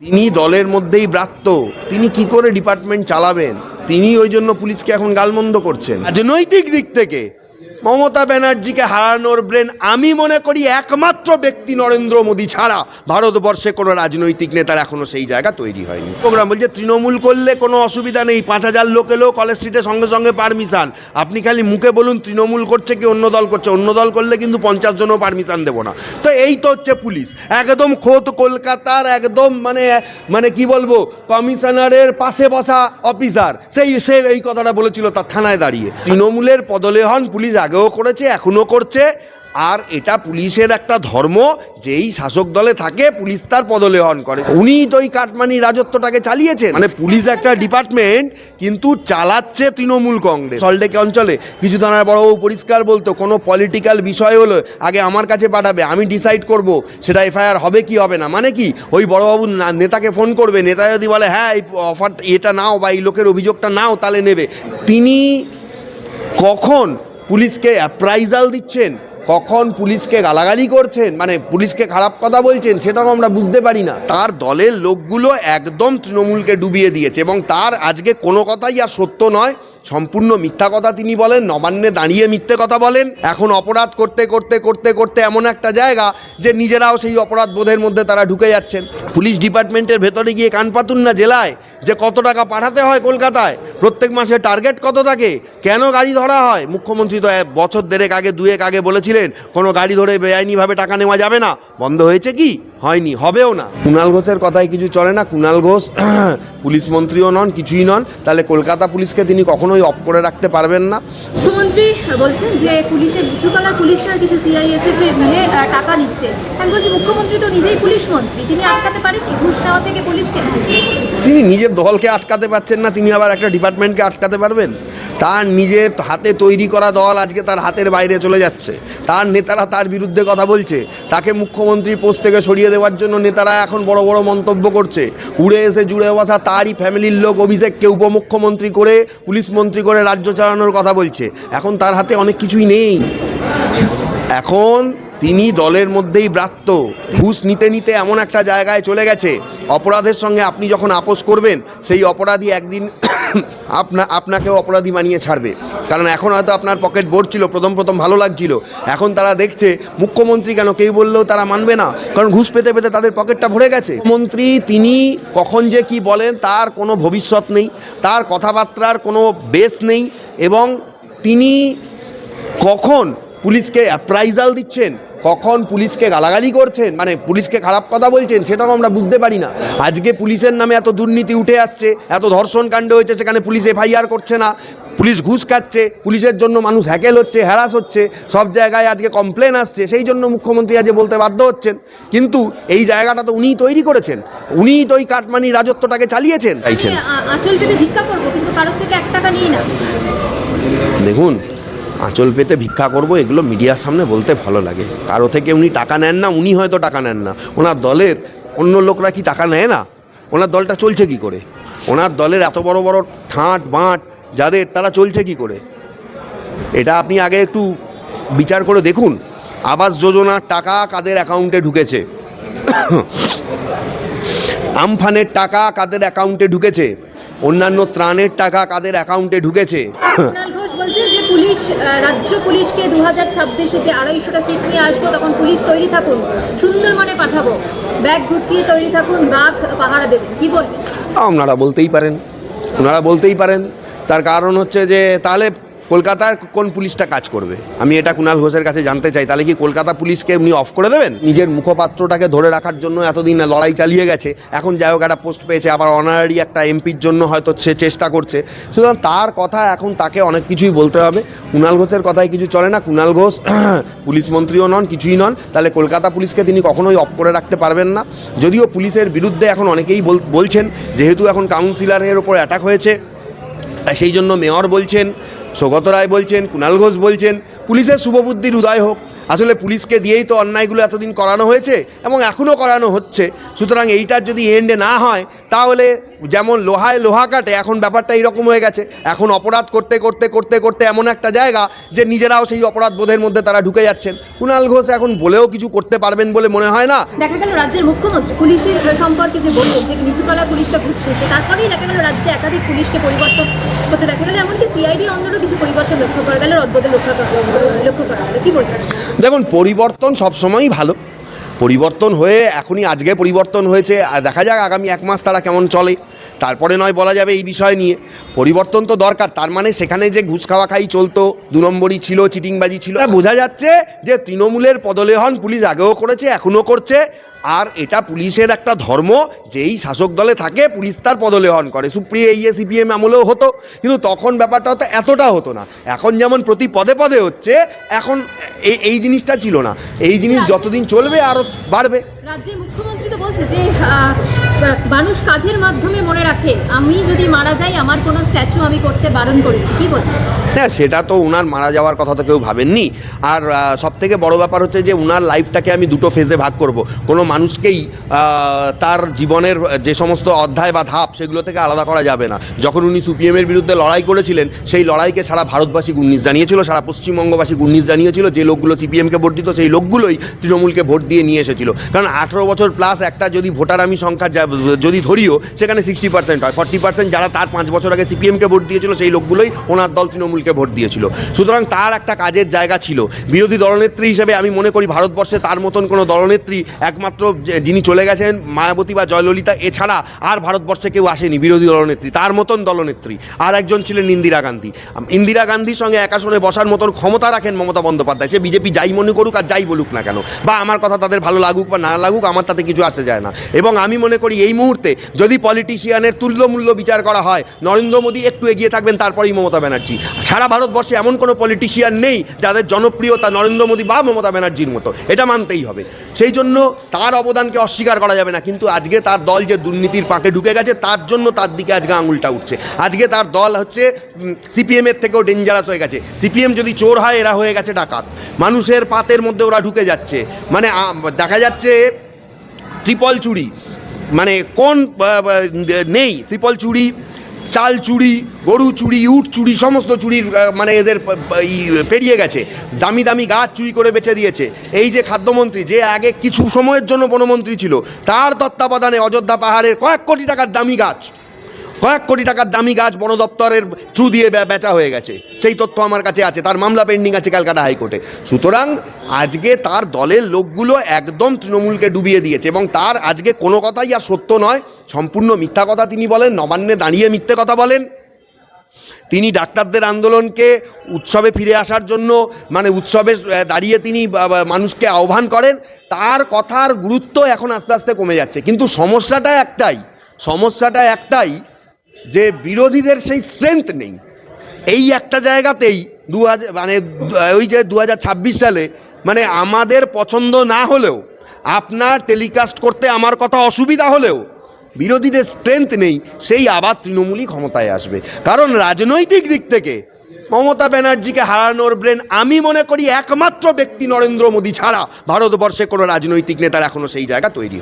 তিনি দলের মধ্যেই ব্রাত্য। তিনি কি করে ডিপার্টমেন্ট চালাবেন? তিনি ওই জন্য পুলিশকে এখন গালমন্দ করছেন। রাজনৈতিক দিক থেকে মমতা ব্যানার্জিকে হারানোর ব্রেন আমি মনে করি একমাত্র ব্যক্তি নরেন্দ্র মোদী ছাড়া। ভারতবর্ষে কোনো রাজনৈতিক নেতার এখনও সেই জায়গা তৈরি হয়নি। প্রোগ্রাম বলছে, তৃণমূল করলে কোনো অসুবিধা নেই, পাঁচ হাজার লোক এলেও কলেজ স্ট্রিটে সঙ্গে সঙ্গে পারমিশান। আপনি খালি মুখে বলুন, তৃণমূল করছে কি অন্য দল করছে? অন্য দল করলে কিন্তু পঞ্চাশ জনও পারমিশন দেবো না। তো এই তো হচ্ছে পুলিশ। একদম খোদ কলকাতার একদম মানে মানে কি বলব, কমিশনারের পাশে বসা অফিসার সেই, সে এই কথাটা বলেছিল তার থানায় দাঁড়িয়ে। তৃণমূলের পদলে হন পুলিশ আগেও করেছে, এখনও করছে। আর এটা পুলিশের একটা ধর্ম, যেই শাসক দলে থাকে, পুলিশ তার পদলেহন করে। উনি তো এই কাটমানি রাজত্বটাকে চালিয়েছেন। মানে পুলিশ একটা ডিপার্টমেন্ট, কিন্তু চালাচ্ছে তৃণমূল কংগ্রেস। সল্টেক অঞ্চলে কিছু থানার বড়বাবু পরিষ্কার বলতো, কোনো পলিটিক্যাল বিষয় হলো, আগে আমার কাছে পাঠাবে, আমি ডিসাইড করব, সেটা এফআইআর হবে কি, হবে না। মানে কি? ওই বড়বাবু নেতাকে ফোন করবে, নেতা যদি বলে হ্যাঁ এই অফার এটা নাও বা এই লোকের অভিযোগটা নাও, তাহলে নেবে। তিনি কখন পুলিশকে অ্যাপ্রাইজাল দিচ্ছেন, কখন পুলিশকে গালাগালি করছেন মানে পুলিশকে খারাপ কথা বলছেন সেটাও আমরা বুঝতে পারি না। তার দলের লোকগুলো একদম তৃণমূলকে ডুবিয়ে দিয়েছে এবং তার আজকে কোনো কথাই আর সত্য নয়। সম্পূর্ণ মিথ্যা কথা তিনি বলেন, নবান্নে দাঁড়িয়ে মিথ্যে কথা বলেন। এখন অপরাধ করতে করতে করতে করতে এমন একটা জায়গা যে নিজেরাও সেই অপরাধ বোধের মধ্যে তারা ঢুকে যাচ্ছেন। পুলিশ ডিপার্টমেন্টের ভেতরে গিয়ে কান পাতুন না জেলায় যে কত টাকা পাঠাতে হয় কলকাতায়, প্রত্যেক মাসে টার্গেট কত থাকে, কেন গাড়ি ধরা হয়? মুখ্যমন্ত্রী তো এক বছর দেড়েক আগে, দুয়েক আগে বলেছিলেন, কোনো গাড়ি ধরে বেআইনিভাবে টাকা নেওয়া যাবে না। বন্ধ হয়েছে কি? হয়নি, হবেও না। কুণাল ঘোষের কথায় কিছু চলে না। কুণাল ঘোষ, পুলিশ মন্ত্রীও নন, কিছুই নন। তাহলে কলকাতা পুলিশকে তিনি কখনোই অফ করে রাখতে পারবেন না। মুখ্যমন্ত্রী বলছেন যে পুলিশের উঁচুতলার পুলিশরা কিছু সিআইএসএফ এর নিয়ে টাকা নিচ্ছে। আমি বলছি মুখ্যমন্ত্রী তো নিজেই পুলিশ মন্ত্রী। তিনি আটকাতে পারেন কি? ঘুষ নেওয়া থেকে পুলিশকে? তিনি নিজের দলকে আটকাতে পারছেন না তিনি আবার একটা ডিপার্টমেন্টকে আটকাতে পারবেন? তার নিজের হাতে তৈরি করা দল আজকে তার হাতের বাইরে চলে যাচ্ছে। তার নেতারা তার বিরুদ্ধে কথা বলছে। তাকে মুখ্যমন্ত্রী পোস্ট থেকে সরিয়ে দেওয়ার জন্য নেতারা এখন বড় বড় মন্তব্য করছে। উড়ে এসে জুড়ে বসা তারই ফ্যামিলির লোক অভিষেককে উপমুখ্যমন্ত্রী করে, পুলিশ মন্ত্রী করে রাজ্য চালানোর কথা বলছে। এখন তার হাতে অনেক কিছুই নেই। এখন তিনি দলের মধ্যেই ব্রাত্য। ঘুষ নিতে নিতে এমন একটা জায়গায় চলে গেছে। অপরাধের সঙ্গে আপনি যখন আপোষ করবেন, সেই অপরাধী একদিন আপনা, আপনাকেও অপরাধী মানিয়ে ছাড়বে। কারণ এখন হয়তো আপনার পকেট ছিল, প্রথম প্রথম ভালো লাগছিল। এখন তারা দেখছে, মুখ্যমন্ত্রী কেন কেউ বললেও তারা মানবে না। কারণ ঘুষ পেতে পেতে তাদের পকেটটা ভরে গেছে। মন্ত্রী তিনি কখন যে কি বলেন, তার কোনো ভবিষ্যৎ নেই, তার কথাবার্তার কোনো বেস নেই, এবং তিনি কখন পুলিশকে অ্যাপ্রাইজাল দিচ্ছেন কখন পুলিশকে গালাগালি করছেন মানে পুলিশকে খারাপ কথা বলছেন সেটাও আমরা বুঝতে পারি না। আজকে পুলিশের নামে এত দুর্নীতি উঠে আসছে এত ধর্ষণ কাণ্ড হয়েছে সেখানে পুলিশ এফআইআর করছে না পুলিশ ঘুষ খাচ্ছে পুলিশের জন্য মানুষ হ্যাকেল হচ্ছে হ্যারাস হচ্ছে সব জায়গায় আজকে কমপ্লেন আসছে সেই জন্য মুখ্যমন্ত্রী আজকে বলতে বাধ্য হচ্ছেন। কিন্তু এই জায়গাটা তো উনিই তৈরি করেছেন উনিই তো ওই কাটমানি রাজত্বটাকে চালিয়েছেন। চাইছেন ভিক্ষা করব কিন্তু কারোর থেকে এক টাকা নিই না। দেখুন আঁচল পেতে ভিক্ষা করব, এগুলো মিডিয়ার সামনে বলতে ভালো লাগে। কারও থেকে উনি টাকা নেন না, উনি হয়তো টাকা নেন না। ওনার দলের অন্য লোকরা কি টাকা নেয় না? ওনার দলটা চলছে কি করে? ওনার দলের এত বড় বড় ঠাঁট বাঁট, যাদের তারা চলছে কি করে? এটা আপনি আগে একটু বিচার করে দেখুন। আবাস যোজনার টাকা কাদের অ্যাকাউন্টে ঢুকেছে? আমফানের টাকা কাদের অ্যাকাউন্টে ঢুকেছে? অন্যান্য ত্রাণের টাকা কাদের অ্যাকাউন্টে ঢুকেছে? পুলিশ রাজ্য পুলিশকে দু হাজার ছাব্বিশে যে আড়াইশোটা সিট নিয়ে আসব, তখন পুলিশ তৈরি থাকুন সুন্দরবনে পাঠাবো। ব্যাগ গুছিয়ে তৈরি থাকুন, বাঘ পাহারা দেবেন কি বলবেন? ওনারা বলতেই পারেন, ওনারা বলতেই পারেন। তার কারণ হচ্ছে যে, তাহলে কলকাতার কোন পুলিশটা কাজ করবে? আমি এটা কুনাল ঘোষের কাছে জানতে চাই, তাহলে কি কলকাতা পুলিশকে উনি অফ করে দেবেন? নিজের মুখপাত্রটাকে ধরে রাখার জন্য এতদিন লড়াই চালিয়ে গেছে, এখন যাই হোক একটা পোস্ট পেয়েছে, আবার অনারারি একটা এমপির জন্য হয়তো সে চেষ্টা করছে। সুতরাং তার কথা এখন তাকে অনেক কিছুই বলতে হবে। কুনাল ঘোষের কথায় কিছু চলে না, কুনাল ঘোষ পুলিশ মন্ত্রীও নন, কিছুই নন। তাহলে কলকাতা পুলিশকে তিনি কখনোই অফ করে রাখতে পারবেন না। যদিও পুলিশের বিরুদ্ধে এখন অনেকেই বল- বলছেন, যেহেতু এখন কাউন্সিলারের ওপর অ্যাটাক হয়েছে, তাই সেই জন্য মেয়র বলছেন সৌগত রায় বলছেন কুণাল ঘোষ বলছেন পুলিশের শুভবুদ্ধির উদয় হোক। আসলে পুলিশকে দিয়েই তো অন্যায়গুলো এতদিন করানো হয়েছে এবং এখনও করানো হচ্ছে। সুতরাং এইটার যদি এন্ডে না হয়, তাহলে যেমন লোহায় লোহা কাটে, এখন ব্যাপারটা এইরকম হয়ে গেছে। এখন অপরাধ করতে করতে করতে করতে এমন একটা জায়গা যে নিজেরাও সেই অপরাধ বোধের মধ্যে তারা ঢুকে যাচ্ছেন। কুণাল ঘোষ এখন বলেও কিছু করতে পারবেন বলে মনে হয় না? দেখা গেল রাজ্যের মুখ্যমন্ত্রী পুলিশের সম্পর্কে যে বললেন যে নিচুতলা পুলিশটা নিচ্ছে তারপরেই দেখা গেল রাজ্যে একাধিক পুলিশকে পরিবর্তন হতে দেখা গেল। এমনকি সিআইডি অন্দরও কিছু পরিবর্তন লক্ষ্য করা গেল, রদবদল লক্ষ্য করা- লক্ষ্য করা গেল। কি বলছেন? দেখুন, পরিবর্তন সবসময়ই ভালো। পরিবর্তন হয়ে এখনই আজকে পরিবর্তন হয়েছে। আর দেখা যাক আগামী এক মাস তারা কেমন চলে। তারপরে নয় বলা যাবে এই বিষয় নিয়ে। পরিবর্তন তো দরকার তার মানে সেখানে যে ঘুষ খাওয়া খাই চলতো দু নম্বরই ছিল চিটিংবাজি ছিল। বোঝা যাচ্ছে যে তৃণমূলের পদলেহন পুলিশ আগেও করেছে এখনও করছে আর এটা পুলিশের একটা ধর্ম যেই শাসক দলে থাকে পুলিশ তার পদলেহন করে। সুপ্রিয় এই সিপিএম আমলেও হতো কিন্তু তখন ব্যাপারটা হতো এতটা হতো না। এখন যেমন প্রতি পদে পদে হচ্ছে এখন এই এই জিনিসটা ছিল না। এই জিনিস যতদিন চলবে আরও বাড়বে। রাজ্যের মুখ্যমন্ত্রী তো বলছে যে মানুষ কাজের মাধ্যমে মনে রাখে? আমি যদি মারা যাই, আমার কোনো স্ট্যাচু আমি করতে বারণ করেছি, কি বলবেন হ্যাঁ সেটা তো উনার মারা যাওয়ার কথা তো কেউ ভাবেননি। আর সব থেকে বড় ব্যাপার হচ্ছে যে উনার লাইফটাকে আমি দুটো ফেজে ভাগ করব। কোনো মানুষকেই তার জীবনের যে সমস্ত অধ্যায় বা ধাপ, সেগুলো থেকে আলাদা করা যাবে না। যখন উনি সিপিএমের বিরুদ্ধে লড়াই করেছিলেন, সেই লড়াইকে সারা ভারতবাসী গুন্নিস জানিয়েছিল, সারা পশ্চিমবঙ্গবাসী গুন্নিস জানিয়েছিল, যে লোকগুলো সিপিএমকে ভোট দিত, সেই লোকগুলোই তৃণমূলকে ভোট দিয়ে নিয়ে এসেছিল। কারণ আঠেরো বছর প্লাস একটা যদি ভোটার আমি সংখ্যা যদি ধরিও, সেখানে সিক্সটি পার্সেন্ট হয়। ফর্টি পার্সেন্ট যারা তার পাঁচ বছর আগে সিপিএমকে ভোট দিয়েছিল, সেই লোকগুলোই ওনার দল তৃণমূলকে ভোট দিয়েছিল। সুতরাং তার একটা কাজের জায়গা ছিল। বিরোধী দলনেত্রী হিসেবে আমি মনে করি ভারতবর্ষে তার মতন কোনো দলনেত্রী একমাত্র যিনি চলে গেছেন, মায়াবতী বা জয়ললিতা, এছাড়া আর ভারতবর্ষে কেউ আসেনি বিরোধী দলনেত্রী, তার মতন দলনেত্রী। আর একজন ছিলেন ইন্দিরা গান্ধী। ইন্দিরা গান্ধীর সঙ্গে একাশনে বসার মতন ক্ষমতা রাখেন মমতা বন্দ্যোপাধ্যায়। সে বিজেপি যাই মনে করুক আর যাই বলুক না কেন। বা আমার কথা তাদের ভালো লাগুক বা না লাগুক, আমার তাতে কিছু আসে যায় না। এবং আমি মনে করি এই মুহূর্তে যদি পলিটিশিয়ানের তুল্যমূল্য বিচার করা হয়। নরেন্দ্র মোদী একটু এগিয়ে থাকবেন, তারপরেই মমতা ব্যানার্জি। সারা ভারতবর্ষে এমন কোনো পলিটিশিয়ান নেই যাদের জনপ্রিয়তা নরেন্দ্র মোদী বা মমতা ব্যানার্জির মতো। এটা মানতেই হবে। সেই জন্য তার অবদানকে অস্বীকার করা যাবে না। কিন্তু আজকে তার দল যে দুর্নীতির পাকে ঢুকে গেছে, তার জন্য তার দিকে আজকে আঙুলটা উঠছে। আজকে তার দল হচ্ছে সিপিএমের থেকেও ডেঞ্জারাস হয়ে গেছে। সিপিএম যদি চোর হয়, এরা হয়ে গেছে ডাকাত। মানুষের পাতের মধ্যে ওরা ঢুকে যাচ্ছে। মানে দেখা যাচ্ছে ত্রিপল চুরি। মানে কোন নেই। ত্রিপল চুরি, চাল চুরি, গরু চুরি, উট চুরি, সমস্ত চুরির মানে এদের পেরিয়ে গেছে। দামি দামি গাছ চুরি করে বেচে দিয়েছে। এই যে খাদ্যমন্ত্রী, যে আগে কিছু সময়ের জন্য বনমন্ত্রী ছিল, তার তত্ত্বাবধানে অযোধ্যা পাহাড়ের কয়েক কোটি টাকার দামি গাছ কয়েক কোটি টাকার দামি গাছ বন দপ্তরের থ্রু দিয়ে বেচা হয়ে গেছে। সেই তথ্য আমার কাছে আছে, তার মামলা পেন্ডিং আছে ক্যালকাটা হাইকোর্টে। সুতরাং আজকে তার দলের লোকগুলো একদম তৃণমূলকে ডুবিয়ে দিয়েছে এবং তার আজকে কোনো কথাই আর সত্য নয়, সম্পূর্ণ মিথ্যা কথা তিনি বলেন, নবান্নে দাঁড়িয়ে মিথ্যে কথা বলেন। তিনি ডাক্তারদের আন্দোলনকে উৎসবে ফিরে আসার জন্য মানে উৎসবে দাঁড়িয়ে তিনি মানুষকে আহ্বান করেন, তার কথার গুরুত্ব এখন আস্তে আস্তে কমে যাচ্ছে। কিন্তু সমস্যাটা একটাই সমস্যাটা একটাই যে বিরোধীদের সেই স্ট্রেংথ নেই। এই একটা জায়গাতেই দু হাজার মানে ওই যে দু হাজার ছাব্বিশ সালে মানে আমাদের পছন্দ না হলেও, আপনার টেলিকাস্ট করতে আমার কথা অসুবিধা হলেও, বিরোধীদের স্ট্রেংথ নেই, সেই আবার তৃণমূলই ক্ষমতায় আসবে। কারণ রাজনৈতিক দিক থেকে মমতা ব্যানার্জিকে হারানোর ব্রেন আমি মনে করি একমাত্র ব্যক্তি নরেন্দ্র মোদী ছাড়া ভারতবর্ষে কোনো রাজনৈতিক নেতার এখনও সেই জায়গা তৈরি